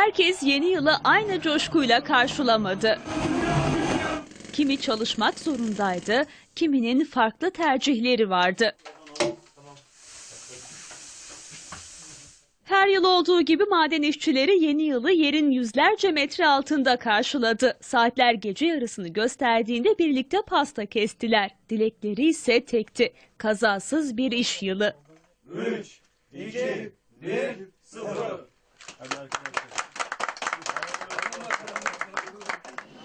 herkes yeni yılı aynı coşkuyla karşılamadı. Kimi çalışmak zorundaydı, kiminin farklı tercihleri vardı. Her yıl olduğu gibi maden işçileri yeni yılı yerin yüzlerce metre altında karşıladı. Saatler gece yarısını gösterdiğinde birlikte pasta kestiler. Dilekleri ise tekti. Kazasız bir iş yılı.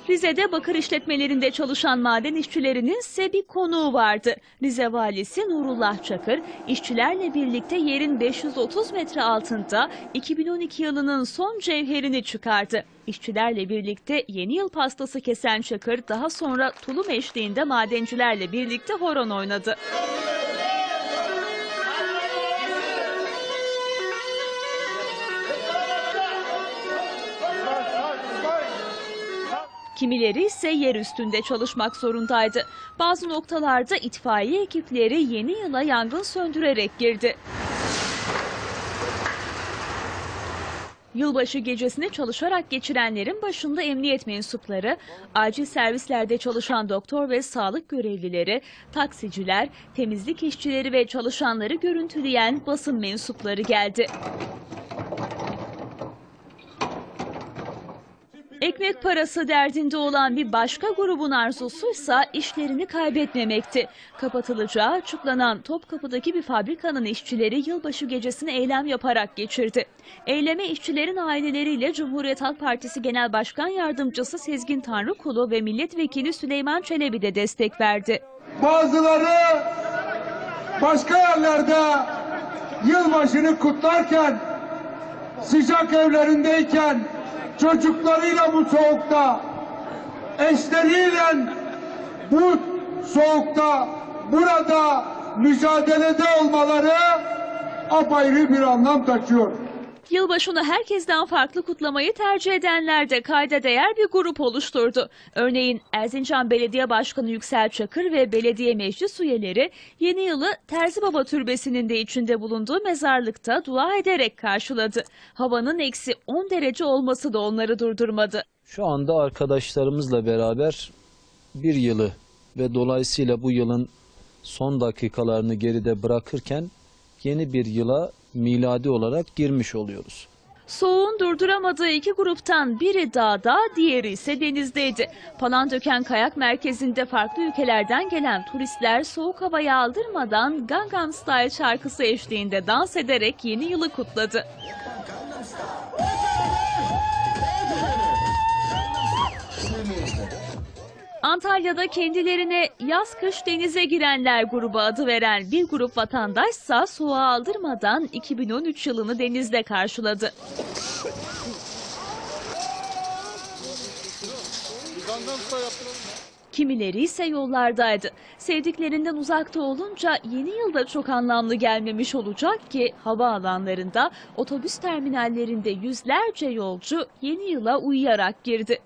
Rize'de bakır işletmelerinde çalışan maden işçilerinin ise bir konuğu vardı. Rize valisi Nurullah Çakır, işçilerle birlikte yerin 530 metre altında 2012 yılının son cevherini çıkardı. İşçilerle birlikte yeni yıl pastası kesen Çakır daha sonra tulum eşliğinde madencilerle birlikte horon oynadı. Kimileri ise yer üstünde çalışmak zorundaydı. Bazı noktalarda itfaiye ekipleri yeni yıla yangın söndürerek girdi. Yılbaşı gecesini çalışarak geçirenlerin başında emniyet mensupları, acil servislerde çalışan doktor ve sağlık görevlileri, taksiciler, temizlik işçileri ve çalışanları görüntüleyen basın mensupları geldi. Ekmek parası derdinde olan bir başka grubun arzusuysa işlerini kaybetmemekti. Kapatılacağı açıklanan Topkapı'daki bir fabrikanın işçileri yılbaşı gecesini eylem yaparak geçirdi. Eyleme işçilerin aileleriyle Cumhuriyet Halk Partisi Genel Başkan Yardımcısı Sezgin Tanrıkulu ve Milletvekili Süleyman Çelebi de destek verdi. Bazıları başka yerlerde yılbaşını kutlarken, sıcak evlerindeyken, çocuklarıyla bu soğukta, eşleriyle bu soğukta burada mücadelede olmaları apayrı bir anlam taşıyor. Yılbaşını herkesten farklı kutlamayı tercih edenler de kayda değer bir grup oluşturdu. Örneğin Erzincan Belediye Başkanı Yüksel Çakır ve belediye meclis üyeleri yeni yılı Terzi Baba Türbesi'nin de içinde bulunduğu mezarlıkta dua ederek karşıladı. Havanın eksi 10 derece olması da onları durdurmadı. Şu anda arkadaşlarımızla beraber bir yılı ve dolayısıyla bu yılın son dakikalarını geride bırakırken yeni bir yıla miladi olarak girmiş oluyoruz. Soğuğun durduramadığı iki gruptan biri dağda, diğeri ise denizdeydi. Palandöken Kayak Merkezi'nde farklı ülkelerden gelen turistler soğuk havayı aldırmadan Gangnam Style şarkısı eşliğinde dans ederek yeni yılı kutladı. Antalya'da kendilerine yaz kış denize girenler grubu adı veren bir grup vatandaşsa soğuğa aldırmadan 2013 yılını denizde karşıladı. Kimileri ise yollardaydı. Sevdiklerinden uzakta olunca yeni yılda çok anlamlı gelmemiş olacak ki havaalanlarında, otobüs terminallerinde yüzlerce yolcu yeni yıla uyuyarak girdi.